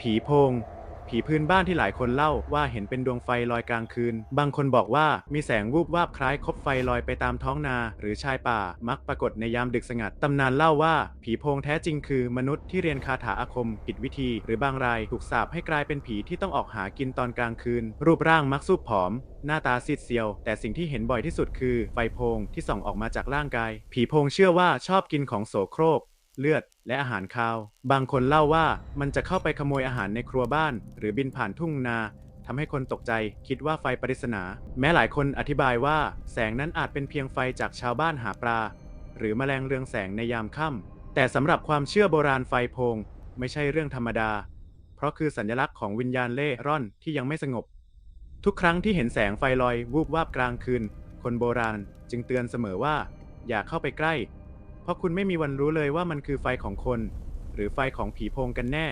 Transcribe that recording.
ผีโพง ผีพื้นบ้านที่หลายคนเล่าว่าเห็นเป็นดวงไฟลอยกลางคืน บางคนบอกว่ามีแสงวูบวาบคล้ายคบไฟลอยไปตามท้องนาหรือชายป่า มักปรากฏในยามดึกสงัด ตำนานเล่าว่า ผีโพงแท้จริงคือมนุษย์ที่เรียนคาถาอาคมผิดวิธี หรือบางรายถูกสาปให้กลายเป็นผีที่ต้องออกหากินตอนกลางคืน รูปร่างมักซูบผอมหน้าตาซีดเซียว แต่สิ่งที่เห็นบ่อยที่สุดคือไฟโพงที่ส่องออกมาจากร่างกาย ผีโพงเชื่อว่าชอบกินของโสโครก เลือด และอาหารคาว บางคนเล่าว่ามันจะเข้าไปขโมยอาหารในครัวบ้าน หรือบินผ่านทุ่งนาทำให้คนตกใจคิดว่าไฟปริศนา แม้หลายคนอธิบายว่า แสงนั้นอาจเป็นเพียงไฟจากชาวบ้านหาปลา หรือแมลงเรืองแสงในยามค่ำแต่สำหรับความเชื่อโบราณไฟโพง ไม่ใช่เรื่องธรรมดา เพราะคือสัญลักษณ์ของวิญญาณเล่ร่อนที่ยังไม่สงบ ทุกครั้งที่เห็นแสงไฟลอยวูบวาบกลางคืน คนโบราณจึงเตือนเสมอว่า อย่าเข้าไปใกล้ เพราะคุณไม่มีวันรู้เลยว่ามันคือไฟของคน หรือไฟของผีโพงกันแน่